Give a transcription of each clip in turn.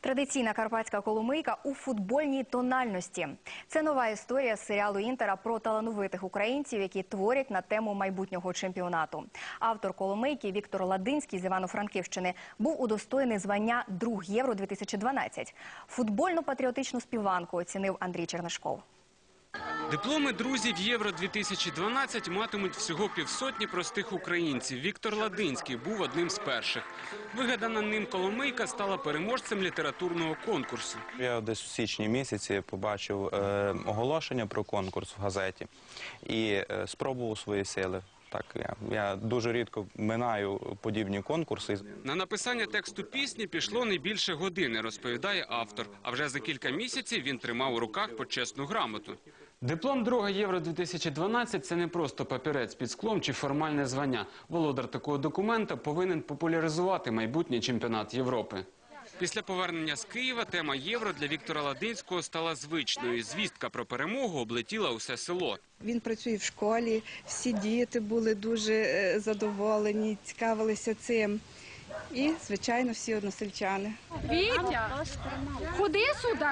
Традиційна карпатська коломийка у футбольній тональності. Це нова історія з серіалу Інтера про талановитих українців, які творять на тему майбутнього чемпіонату. Автор коломийки Віктор Ладинський з Івано-Франківщини був удостоєний звання друг євро 2012 Футбольно-патріотичну співанку оцінив Андрій Чернишков. Дипломи друзів Євро 2012 матимуть всього півсотні простих українців. Віктор Ладинський був одним з перших. Вигадана ним Коломийка стала переможцем літературного конкурсу. Я десь в січні місяці побачив е, оголошення про конкурс в газеті і е, спробував свої сили. Так, я, я дуже рідко минаю подібні конкурси. На написання тексту пісні пішло не більше години, розповідає автор. А вже за кілька місяців він тримав у руках почесну грамоту. Диплом друга Євро 2012 – це не просто папірець під склом чи формальне звання. Володар такого документа повинен популяризувати майбутній чемпіонат Європи. Після повернення з Києва тема євро для Віктора Ладинського стала звичною. Звістка про перемогу облетіла усе село. Він працює в школі, всі діти були дуже е, задоволені, цікавилися цим. І, звичайно, всі односельчани. Вітя, ходи сюди.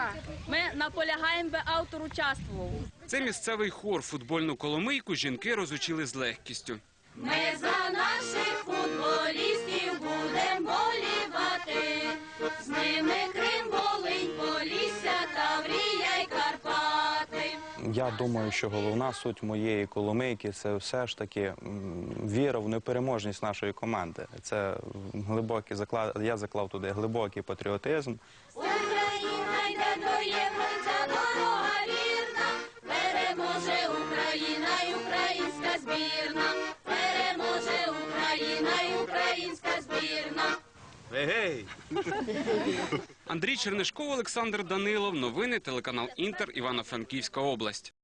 Ми наполягаємо, би автор участвував. Це місцевий хор. Футбольну коломийку жінки розучили з легкістю. Ми за Я думаю, що головна суть моєї коломийки це все ж таки віра в непереможність нашої команди. Це глибокий заклад. Я заклав туди глибокий патріотизм. Андрій Чернишков, Олександр Данилов. Новини телеканал Інтер Івано-Франківська область.